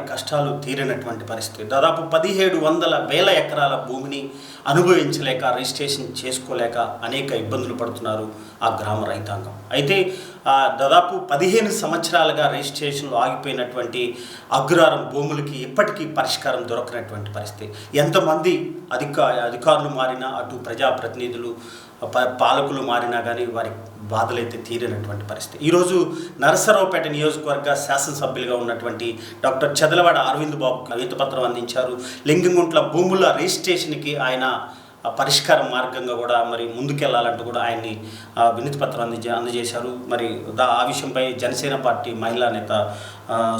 వారి కష్టాలు తీరినటువంటి పరిస్థితి. దాదాపు పదిహేడు వందల వేల ఎకరాల భూమిని అనుభవించలేక రిజిస్ట్రేషన్ చేసుకోలేక అనేక ఇబ్బందులు పడుతున్నారు ఆ గ్రామ రైతాంగం. అయితే దాదాపు పదిహేను సంవత్సరాలుగా రిజిస్ట్రేషన్లు ఆగిపోయినటువంటి అగ్రహారం భూములకి ఇప్పటికీ పరిష్కారం దొరకనటువంటి పరిస్థితి. ఎంతమంది అధిక అధికారులు మారినా అటు ప్రజాప్రతినిధులు ప- పాలకులు మారినా కానీ వారి బాధలైతే తీరినటువంటి పరిస్థితి. ఈరోజు నరసరావుపేట నియోజకవర్గ శాసనసభ్యులుగా ఉన్నటువంటి డాక్టర్ చదలవాడ అరవింద్ బాబు వినతిపత్రం అందించారు. లింగంగుంట్ల భూముల రిజిస్ట్రేషన్కి ఆయన పరిష్కారం మార్గంగా కూడా మరి ముందుకెళ్ళాలంటూ కూడా ఆయన్ని ఆ, వినతి పత్రం అందించే అందజేశారు. మరి దా ఆ విషయంపై జనసేన పార్టీ మహిళా నేత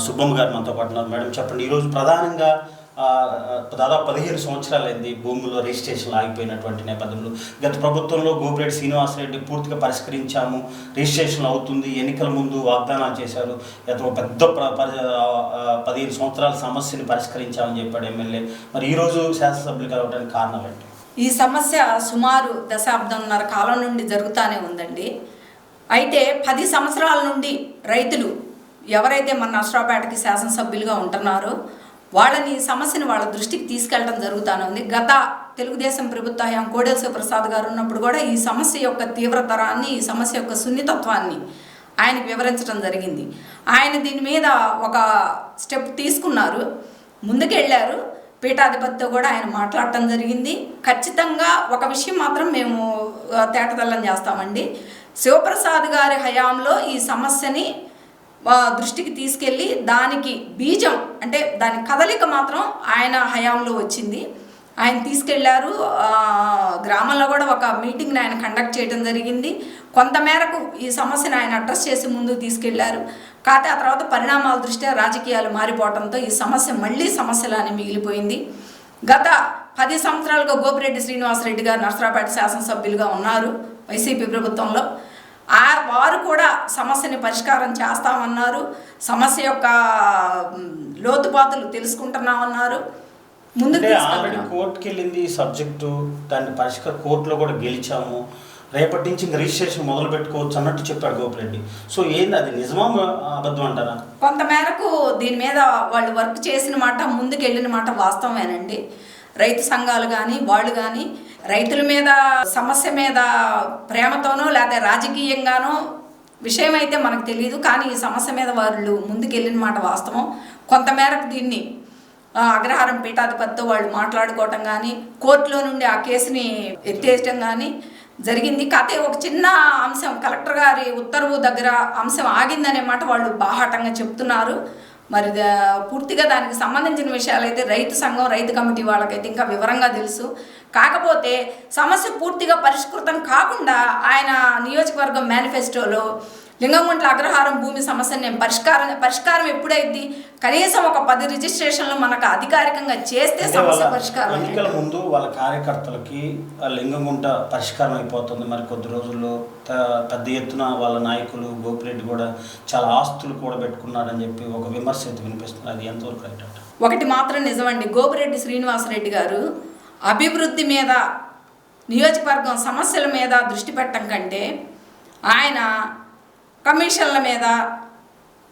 సుబ్బమ్మ గారు మనతో పాటు ఉన్నారు. మేడం చెప్పండి ఈరోజు ప్రధానంగా దాదాపు పదిహేను సంవత్సరాలైంది భూముల్లో రిజిస్ట్రేషన్ ఆగిపోయినటువంటి నేపథ్యంలో. గత ప్రభుత్వంలో గోపిరెడ్డి శ్రీనివాసరెడ్డి పూర్తిగా పరిష్కరించాము రిజిస్ట్రేషన్ అవుతుంది ఎన్నికల ముందు వాగ్దానాలు చేశారు. ఎంతో పెద్ద ప్ర- పరి- పదిహేను సంవత్సరాల సమస్యని పరిష్కరించామని చెప్పాడు ఎమ్మెల్యే. మరి ఈరోజు శాసనసభ్యులు కలవడానికి కారణం ఏంటి? ఈ సమస్య సుమారు దశాబ్దంన్నర కాలం నుండి జరుగుతూనే ఉందండి. అయితే పది సంవత్సరాల నుండి రైతులు ఎవరైతే మన నష్టపేటకి శాసనసభ్యులుగా ఉంటున్నారో వాళ్ళని సమస్యను వాళ్ళ దృష్టికి తీసుకెళ్ళడం జరుగుతూనే ఉంది. గత తెలుగుదేశం ప్రభుత్వ హయాం కోడెల శివప్రసాద్ గారు ఉన్నప్పుడు కూడా ఈ సమస్య యొక్క తీవ్రతరాన్ని ఈ సమస్య యొక్క సున్నితత్వాన్ని ఆయనకు వివరించడం జరిగింది. ఆయన దీని మీద ఒక స్టెప్ తీసుకున్నారు. ముందుకెళ్ళారు. పీఠాధిపతితో కూడా ఆయన మాట్లాడటం జరిగింది. ఖచ్చితంగా ఒక విషయం మాత్రం మేము తేటతల్లం తేటతెల్లం చేస్తామండి. శివప్రసాద్ గారి హయాంలో ఈ సమస్యని దృష్టికి తీసుకెళ్ళి దానికి బీజం అంటే దాని కదలిక మాత్రం ఆయన హయాంలో వచ్చింది. ఆయన తీసుకెళ్ళారు. గ్రామంలో కూడా ఒక మీటింగ్ని ఆయన కండక్ట్ చేయడం జరిగింది. కొంతమేరకు ఈ సమస్యను ఆయన అడ్రస్ చేసి ముందు తీసుకెళ్ళారు. కాకపోతే ఆ తర్వాత పరిణామాల దృష్ట్యా రాజకీయాలు మారిపోవడంతో ఈ సమస్య మళ్ళీ సమస్యలానే మిగిలిపోయింది. గత పది సంవత్సరాలుగా గోపిరెడ్డి శ్రీనివాసరెడ్డి గారు నర్సరాపేట శాసనసభ్యులుగా ఉన్నారు వైసీపీ ప్రభుత్వంలో. ఆ వారు కూడా సమస్యని పరిష్కారం చేస్తామన్నారు. సమస్య యొక్క లోతుపాతులు తెలుసుకుంటున్నామన్నారు. ముందుకు అంటే ఆల్రెడీ కోర్టుకి వెళ్ళింది సబ్జెక్టు దాన్ని పరిష్కార కోర్టులో కూడా గెలిచాము. రేపటి నుంచి ఇంక రిజిస్ట్రేషన్ మొదలు పెట్టుకోవచ్చు అన్నట్టు చెప్పాడు గోపిరెడ్డి. సో ఏంది అది నిజమా అబద్ధం అంటారా? కొంతమేరకు దీని మీద వాళ్ళు వర్క్ చేసిన మాట ముందుకు వెళ్ళిన మాట వాస్తవమేనండి. రైతు సంఘాలు కానీ వాళ్ళు కానీ రైతుల మీద సమస్య మీద ప్రేమతోనో లేదా రాజకీయంగానో విషయం అయితే మనకు తెలియదు కానీ ఈ సమస్య మీద వాళ్ళు ముందుకెళ్ళిన మాట వాస్తవం. కొంతమేరకు దీన్ని అగ్రహారం పీఠాధిపతితో వాళ్ళు మాట్లాడుకోవటం కానీ కోర్టులో నుండి ఆ కేసుని ఎత్తేయటం కానీ జరిగింది. కాకపోతే ఒక చిన్న అంశం కలెక్టర్ గారి ఉత్తర్వు దగ్గర అంశం ఆగిందనే మాట వాళ్ళు బాహాటంగా చెప్తున్నారు. మరి పూర్తిగా దానికి సంబంధించిన విషయాలు అయితే రైతు సంఘం రైతు కమిటీ వాళ్ళకైతే ఇంకా వివరంగా తెలుసు. కాకపోతే సమస్య పూర్తిగా పరిష్కృతం కాకుండా ఆయన నియోజకవర్గం మేనిఫెస్టోలో లింగంగుంట్ల అగ్రహారం భూమి సమస్యను నేను పరిష్కారం పరిష్కారం ఎప్పుడైద్ది? కనీసం ఒక పది రిజిస్ట్రేషన్లు మనకు అధికారికంగా చేస్తే సమస్య పరిష్కారం ఎన్నికల ముందు వాళ్ళ కార్యకర్తలకి లింగంగుంట పరిష్కారం అయిపోతుంది. మరి కొద్ది రోజుల్లో పెద్ద ఎత్తున వాళ్ళ నాయకులు గోపిరెడ్డి కూడా చాలా ఆస్తులు కూడా పెట్టుకున్నారని చెప్పి ఒక విమర్శ అయితే వినిపిస్తుంది. అది ఎంతవరకు ఒకటి మాత్రం నిజమండి. గోపిరెడ్డి శ్రీనివాసరెడ్డి గారు అభివృద్ధి మీద నియోజకవర్గం సమస్యల మీద దృష్టి పెట్టడం కంటే ఆయన కమిషన్ల మీద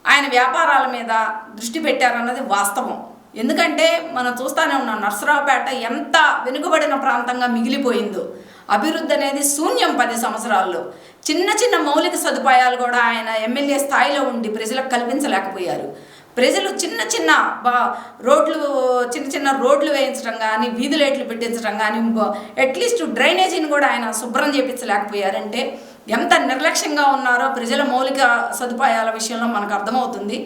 ఆయన వ్యాపారాల మీద దృష్టి పెట్టారన్నది వాస్తవం. ఎందుకంటే మనం చూస్తూనే ఉన్నాం నర్సరావుపేట ఎంత వెనుకబడిన ప్రాంతంగా మిగిలిపోయిందో. అభివృద్ధి అనేది శూన్యం పది సంవత్సరాల్లో. చిన్న చిన్న మౌలిక సదుపాయాలు కూడా ఆయన ఎమ్మెల్యే స్థాయిలో ఉండి ప్రజలకు కల్పించలేకపోయారు. ప్రజలు చిన్న చిన్న బా రోడ్లు చిన్న చిన్న రోడ్లు వేయించడం కానీ వీధి లైట్లు పెట్టించడం కానీ అట్లీస్ట్ డ్రైనేజీని కూడా ఆయన శుభ్రం చేయించలేకపోయారంటే ఎంత నిర్లక్ష్యంగా ఉన్నారో ప్రజల మౌలిక సదుపాయాల విషయంలో మనకు అర్థమవుతుంది.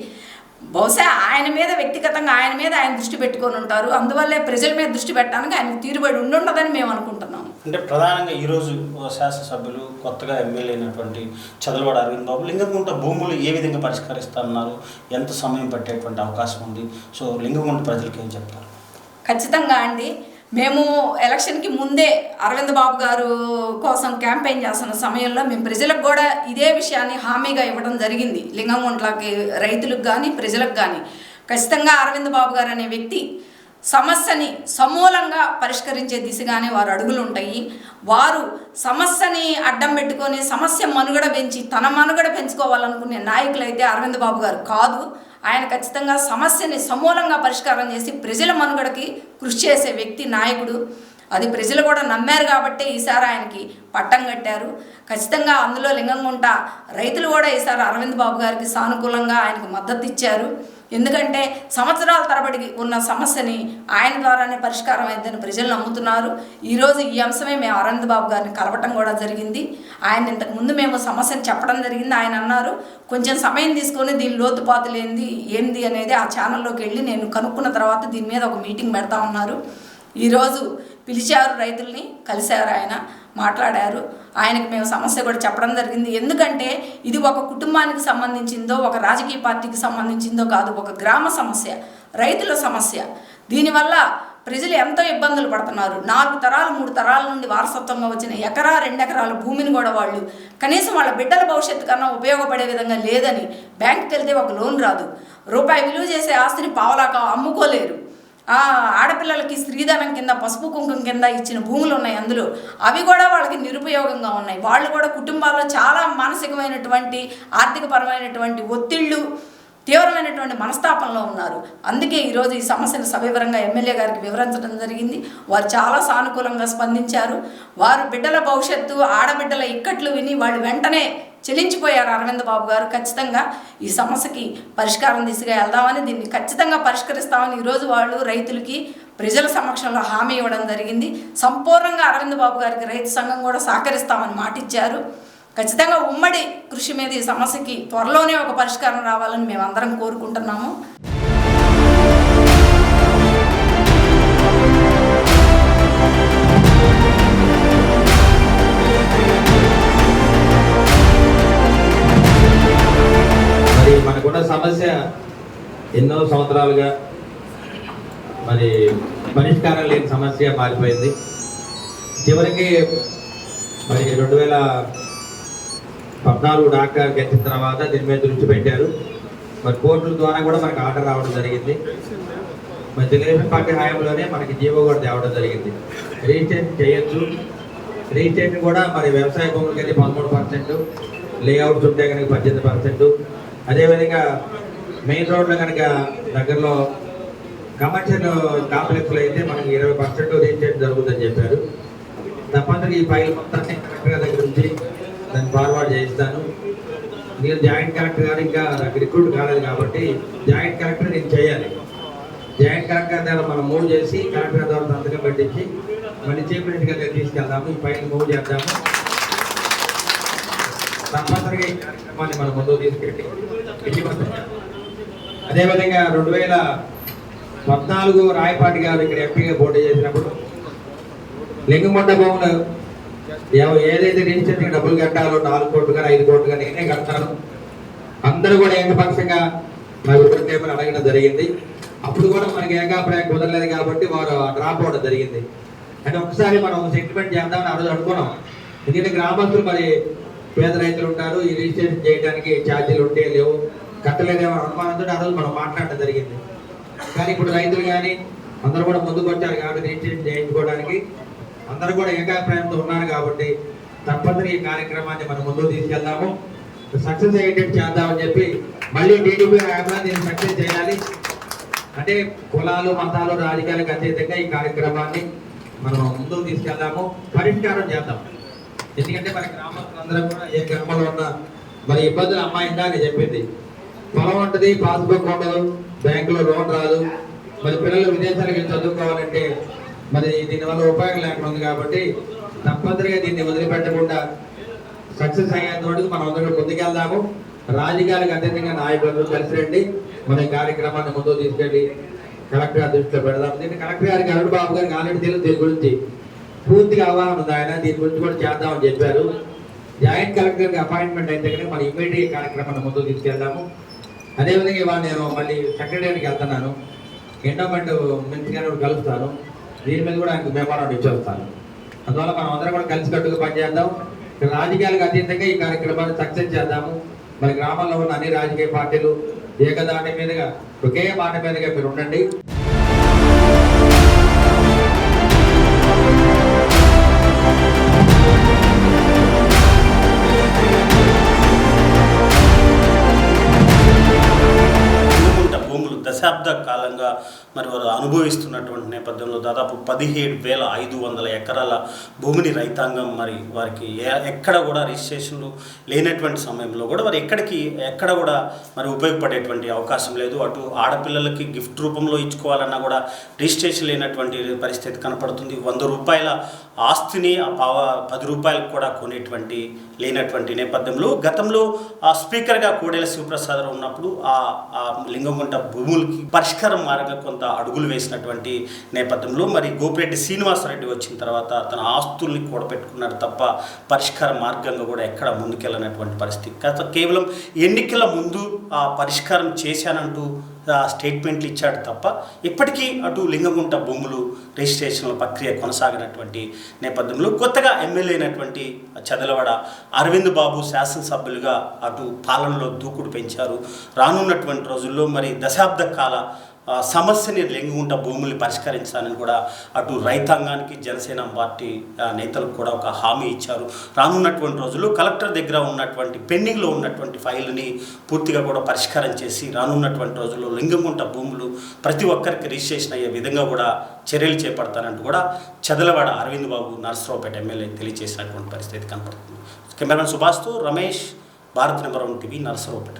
బహుశా ఆయన మీద వ్యక్తిగతంగా ఆయన మీద ఆయన దృష్టి పెట్టుకొని ఉంటారు. అందువల్లే ప్రజల మీద దృష్టి పెట్టడానికి ఆయన తీరుబడి ఉండుండదని మేము అనుకుంటున్నాము అంటే ప్రధానంగా ఈరోజు శాసనసభ్యులు కొత్తగా ఎమ్మెల్యే అయినటువంటి చదలవాడ అరవింద్ బాబు లింగంగుంట భూములు ఏ విధంగా పరిష్కరిస్తున్నారు ఎంత సమయం పట్టేటువంటి అవకాశం ఉంది? సో లింగంగుంట ప్రజలకు ఏం చెప్తారు? ఖచ్చితంగా అండి. మేము ఎలక్షన్కి ముందే అరవింద్ బాబు గారు కోసం క్యాంపెయిన్ చేస్తున్న సమయంలో మేము ప్రజలకు కూడా ఇదే విషయాన్ని హామీగా ఇవ్వడం జరిగింది. లింగంగుంట్లకి రైతులకు కానీ ప్రజలకు కానీ ఖచ్చితంగా అరవింద్ బాబు గారు అనే వ్యక్తి సమస్యని సమూలంగా పరిష్కరించే దిశగానే వారు అడుగులు ఉంటాయి. వారు సమస్యని అడ్డం పెట్టుకొని సమస్య మనుగడ పెంచి తన మనుగడ పెంచుకోవాలనుకునే నాయకులైతే అరవింద్ బాబు గారు కాదు. ఆయన ఖచ్చితంగా సమస్యని సమూలంగా పరిష్కారం చేసి ప్రజల మనుగడకి కృషి చేసే వ్యక్తి నాయకుడు. అది ప్రజలు కూడా నమ్మారు కాబట్టే ఈసారి ఆయనకి పట్టం కట్టారు. ఖచ్చితంగా అందులో లింగంగుంట రైతులు కూడా ఈసారి అరవింద్ బాబు గారికి సానుకూలంగా ఆయనకు మద్దతు ఇచ్చారు. ఎందుకంటే సంవత్సరాల తరబడి ఉన్న సమస్యని ఆయన ద్వారానే పరిష్కారం అయిందని ప్రజలు నమ్ముతున్నారు. ఈరోజు ఈ అంశమే మేము అరవింద్ బాబు గారిని కలవటం కూడా జరిగింది. ఆయన ఇంతకుముందు మేము సమస్యను చెప్పడం జరిగింది. ఆయన అన్నారు కొంచెం సమయం తీసుకొని దీని లోతుపాతులు ఏంది ఏంది అనేది ఆ ఛానల్లోకి వెళ్ళి నేను కనుక్కున్న తర్వాత దీని మీద ఒక మీటింగ్ పెడతా ఉన్నారు ఈరోజు పిలిచారు రైతుల్ని కలిశారు ఆయన మాట్లాడారు. ఆయనకు మేము సమస్య కూడా చెప్పడం జరిగింది. ఎందుకంటే ఇది ఒక కుటుంబానికి సంబంధించిందో ఒక రాజకీయ పార్టీకి సంబంధించిందో కాదు ఒక గ్రామ సమస్య రైతుల సమస్య. దీనివల్ల ప్రజలు ఎంతో ఇబ్బందులు పడుతున్నారు. నాలుగు తరాలు మూడు తరాల నుండి వారసత్వంగా వచ్చిన ఎకరా రెండు ఎకరాల భూమిని కూడా వాళ్ళు కనీసం వాళ్ళ బిడ్డల భవిష్యత్తు కన్నా ఉపయోగపడే విధంగా లేదని బ్యాంకుకి వెళ్తే ఒక లోన్ రాదు. రూపాయి విలువ చేసే ఆస్తిని పావలాక అమ్ముకోలేరు. ఆ ఆడపిల్లలకి స్త్రీధనం కింద పసుపు కుంకుమ కింద ఇచ్చిన భూములు ఉన్నాయి అందులో. అవి కూడా వాళ్ళకి నిరుపయోగంగా ఉన్నాయి. వాళ్ళు కూడా కుటుంబాల్లో చాలా మానసికమైనటువంటి ఆర్థికపరమైనటువంటి ఒత్తిళ్ళు తీవ్రమైనటువంటి మనస్తాపంలో ఉన్నారు. అందుకే ఈరోజు ఈ సమస్యను సవివరంగా ఎమ్మెల్యే గారికి వివరించడం జరిగింది. వారు చాలా సానుకూలంగా స్పందించారు. వారు బిడ్డల భవిష్యత్తు ఆడబిడ్డల ఇక్కట్లు విని వాళ్ళు వెంటనే చెలించిపోయారు అరవింద్ బాబు గారు. ఖచ్చితంగా ఈ సమస్యకి పరిష్కారం దిశగా వెళ్దామని దీన్ని ఖచ్చితంగా పరిష్కరిస్తామని ఈరోజు వాళ్ళు రైతులకి ప్రజల సమక్షంలో హామీ ఇవ్వడం జరిగింది. సంపూర్ణంగా అరవింద్ బాబు గారికి రైతు సంఘం కూడా సహకరిస్తామని మాటిచ్చారు. ఖచ్చితంగా ఉమ్మడి కృషి మీద ఈ సమస్యకి త్వరలోనే ఒక పరిష్కారం రావాలని మేమందరం కోరుకుంటున్నాము. మనకున్న సమస్య ఎన్నో సంవత్సరాలుగా మరి పరిష్కారం లేని సమస్య మారిపోయింది. చివరికి మరి రెండు వేల పద్నాలుగు డాక్టర్ గెలిచిన తర్వాత దీని మీద దృష్టి పెట్టారు. మరి కోర్టుల ద్వారా కూడా మనకి ఆర్డర్ రావడం జరిగింది. మరి తెలుగుదేశం పార్టీ హయాంలోనే మనకి జీవో కూడా తేవడం జరిగింది. రిజిస్ట్రేషన్ చేయొచ్చు. రిజిస్ట్రేషన్ కూడా మరి వ్యవసాయ భూములకి అయితే పదమూడు పర్సెంట్ లేఅవుట్స్ ఉంటే కనుక పద్దెనిమిది పర్సెంట్ అదేవిధంగా మెయిన్ రోడ్లో కనుక దగ్గరలో కమర్షియల్ కాంప్లెక్స్లో అయితే మనకి ఇరవై పర్సెంట్ రిజిస్ట్రేషన్ జరుగుతుందని చెప్పారు. తప్పనిసరిగా ఈ ఫైల్ మొత్తాన్ని కలెక్టర్ దగ్గర నుంచి దాన్ని ఫార్వర్డ్ చేయిస్తాను. నేను జాయింట్ కలెక్టర్ గారు ఇంకా నాకు రిక్రూట్ కాలేదు కాబట్టి జాయింట్ కలెక్టర్ నేను చేయాలి. జాయింట్ కలెక్టర్ ద్వారా మనం మూవ్ చేసి కలెక్టర్ ద్వారా సంతకం పెట్టించి మళ్ళీ చీఫ్ మినిస్టర్ గారి దగ్గర తీసుకెళ్దాము. ఈ ఫైల్ మూవ్ చేద్దాము. తప్పనిసరిగా ఈ కార్యక్రమాన్ని మనం ముందుకు తీసుకెళ్ళి విజయవంతం అదేవిధంగా రెండు వేల పద్నాలుగు రాయపాటి గారు ఇక్కడ ఎంపీగా పోటీ చేసినప్పుడు లింగమండ భవన్ ఏదైతే రిజిస్ట్రేషన్ డబ్బులు కట్టాలో నాలుగు కోట్లు కానీ ఐదు కోట్లు కానీ నేనే కడతాను. అందరూ కూడా ఏకపక్షంగా నా విపరీతమని అడగడం జరిగింది. అప్పుడు కూడా మనకి ఏకాభిప్రాయం కుదరలేదు కాబట్టి వారు డ్రాప్ అవడం జరిగింది. అంటే ఒకసారి మనం సెటిల్మెంట్ చేద్దామని ఆ రోజు అనుకున్నాం. ఎందుకంటే గ్రామస్తులు మరి పేద రైతులు ఉంటారు ఈ రిజిస్ట్రేషన్ చేయడానికి ఛార్జీలు ఉంటే లేవు. కట్టలేదేమో అనుమానంతో ఆ రోజు మనం మాట్లాడడం జరిగింది. కానీ ఇప్పుడు రైతులు కానీ అందరూ కూడా ముందుకు వచ్చారు కాబట్టి రిజిస్ట్రేషన్ చేయించుకోవడానికి. అందరూ కూడా ఏకాభిప్రాయంతో ఉన్నారు కాబట్టి తప్పనిసరి ఈ కార్యక్రమాన్ని మనం ముందుకు తీసుకెళ్దాము. సక్సెస్ అయ్యేటట్టు చేద్దామని చెప్పి మళ్ళీ టీడీపీ హయాంలో దీన్ని సక్సెస్ చేయాలి. అంటే కులాలు మతాలు రాజకీయాలకు అతీతంగా ఈ కార్యక్రమాన్ని మనం ముందుకు తీసుకెళ్దాము. పరిష్కారం చేద్దాం. ఎందుకంటే మన గ్రామస్తులందరం కూడా ఏ గ్రామంలో ఉన్న మరి ఇబ్బందులు అమ్మాయి అని చెప్పింది. పొలం ఉంటుంది పాస్బుక్ ఉండదు బ్యాంకులో లోన్ రాదు. మరి పిల్లలు విదేశాలకు వెళ్ళి చదువుకోవాలంటే మరి దీనివల్ల ఉపయోగం లేకుండా ఉంది కాబట్టి తప్పనిసరిగా దీన్ని వదిలిపెట్టకుండా సక్సెస్ అయ్యేంత వరకు మనం అందరూ ముందుకెళ్దాము. రాజకీయాలకు అతీతంగా నాయకులు కలిసి రండి. మన కార్యక్రమాన్ని ముందుకు తీసుకెళ్ళి కలెక్టర్ గారి దృష్టిలో పెడదాం. దీన్ని కలెక్టర్ గారికి అరుణ్ బాబు గారికి ఆల్రెడీ తెలుసు దీని గురించి. పూర్తిగా అవగాహన ఉంది ఆయన. దీని గురించి కూడా చేద్దామని చెప్పారు. జాయింట్ కలెక్టర్కి అపాయింట్మెంట్ అయితే కనుక మన ఇమీడియట్ కార్యక్రమాన్ని ముందుకు తీసుకెళ్దాము. అదేవిధంగా ఇవాళ నేను మళ్ళీ సెక్రటరీకి వెళ్తున్నాను. ఎండోమెంట్ మినిస్టర్ కలుస్తాను దీని మీద కూడా ఆయనకు మెమోరాండం ఇచ్చేస్తాను. అందువల్ల మనం అందరం కూడా కలిసికట్టుగా పనిచేద్దాం. రాజకీయాలకు అతీతంగా ఈ కార్యక్రమాన్ని సక్సెస్ చేద్దాము. మరి గ్రామంలో ఉన్న అన్ని రాజకీయ పార్టీలు ఏకదాని మీదుగా ఒకే మాట మీదుగా మీరు ఉండండి. మరి వారు అనుభవిస్తున్నటువంటి నేపథ్యంలో దాదాపు పదిహేడు వేల ఐదు వందల ఎకరాల భూమిని రైతాంగం మరి వారికి ఎక్కడ కూడా రిజిస్ట్రేషన్లు లేనటువంటి సమయంలో కూడా వారు ఎక్కడికి ఎక్కడ కూడా మరి ఉపయోగపడేటువంటి అవకాశం లేదు. అటు ఆడపిల్లలకి గిఫ్ట్ రూపంలో ఇచ్చుకోవాలన్నా కూడా రిజిస్ట్రేషన్ లేనటువంటి పరిస్థితి కనపడుతుంది. వంద రూపాయల ఆస్తిని ఆ పావ పది రూపాయలకు కూడా కొనేటువంటి లేనటువంటి నేపథ్యంలో గతంలో ఆ స్పీకర్గా కోడెల శివప్రసాదరావు ఉన్నప్పుడు ఆ ఆ లింగంగుంట భూములకి పరిష్కారం మార్గం కొంత అడుగులు వేసినటువంటి నేపథ్యంలో మరి గోపిరెడ్డి శ్రీనివాసరెడ్డి వచ్చిన తర్వాత తన ఆస్తుల్ని కూడబెట్టుకున్నాడు తప్ప పరిష్కార మార్గంగా కూడా ఎక్కడ ముందుకెళ్ళనటువంటి పరిస్థితి. కాస్త కేవలం ఎన్నికల ముందు ఆ పరిష్కారం చేశానంటూ స్టేట్మెంట్లు ఇచ్చాడు తప్ప ఇప్పటికీ అటు లింగగుంట భూములు రిజిస్ట్రేషన్ల ప్రక్రియ కొనసాగినటువంటి నేపథ్యంలో కొత్తగా ఎమ్మెల్యే అయినటువంటి చదలవాడ అరవింద్ బాబు శాసనసభ్యులుగా అటు పాలనలో దూకుడు పెంచారు. రానున్నటువంటి రోజుల్లో మరి దశాబ్ద కాల సమస్యని లింగగుంట భూముల్ని పరిష్కరించాలని కూడా అటు రైతాంగానికి జనసేన పార్టీ నేతలకు కూడా ఒక హామీ ఇచ్చారు. రానున్నటువంటి రోజుల్లో కలెక్టర్ దగ్గర ఉన్నటువంటి పెండింగ్లో ఉన్నటువంటి ఫైల్ని పూర్తిగా కూడా పరిష్కారం చేసి రానున్నటువంటి రోజుల్లో లింగంగుంట భూములు ప్రతి ఒక్కరికి రిజిస్ట్రేషన్ అయ్యే విధంగా కూడా చర్యలు చేపడతానంటూ కూడా చదలవాడ అరవింద్ బాబు నరసరావుపేట ఎమ్మెల్యే తెలియజేసినటువంటి పరిస్థితి కనపడుతుంది. Cameraman సుభాష్తో Ramesh Bharat number one TV Narasaraopet.